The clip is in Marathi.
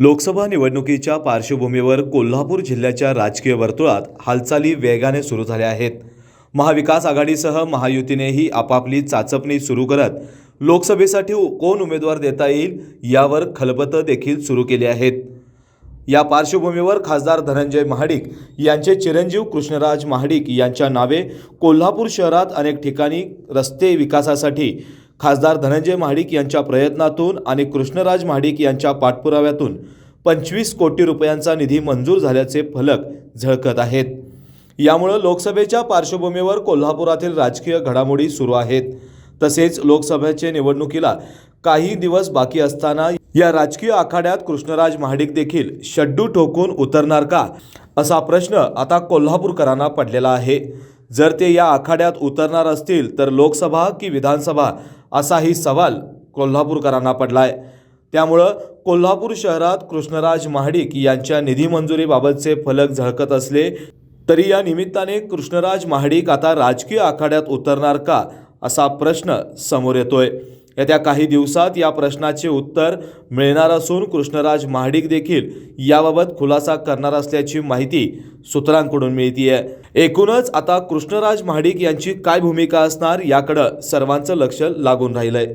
लोकसभा निवडणुकीच्या पार्श्वभूमीवर कोल्हापूर जिल्ह्याच्या राजकीय वर्तुळात हालचाली वेगाने सुरू झाल्या आहेत. महाविकास आघाडीसह महायुतीनेही आपापली चाचपणी सुरू करत लोकसभेसाठी कोण उमेदवार देता येईल यावर खलबतं देखील सुरू केली आहेत. या पार्श्वभूमीवर खासदार धनंजय महाडिक यांचे चिरंजीव कृष्णराज महाडिक यांच्या नावे कोल्हापूर शहरात अनेक ठिकाणी रस्ते विकासासाठी खासदार धनंजय महाडिक यांच्या प्रयत्नातून आणि कृष्णराज महाडिक यांच्या पाठपुराव्यातून पंचवीस कोटी रुपयांचा निधी मंजूर झाल्याचे फलक झळकत आहेत. यामुळं लोकसभेच्या पार्श्वभूमीवर कोल्हापुरातील राजकीय घडामोडी सुरू आहेत. तसेच लोकसभेच्या निवडणुकीला काही दिवस बाकी असताना या राजकीय आखाड्यात कृष्णराज महाडिक देखील शड्डू ठोकून उतरणार का? असा प्रश्न आता कोल्हापूरकरांना पडलेला आहे. जर ते या आखाड्यात उतरणार असतील तर लोकसभा की विधानसभा असाही सवाल कोल्हापूरकरांना पडलाय. त्यामुळं कोल्हापूर शहरात कृष्णराज महाडिक यांच्या निधी मंजुरीबाबतचे फलक झळकत असले तरी या निमित्ताने कृष्णराज महाडिक आता राजकीय आखाड्यात उतरणार का असा प्रश्न समोर येतोय. येत्या काही दिवसात या प्रश्नाचे उत्तर मिळणार असून कृष्णराज महाडिक देखील याबाबत खुलासा करणार असल्याची माहिती सूत्रांकडून मिळतीये. एकूणच आता कृष्णराज महाडिक यांची काय भूमिका असणार याकडं सर्वांचं लक्ष लागून राहिलंय.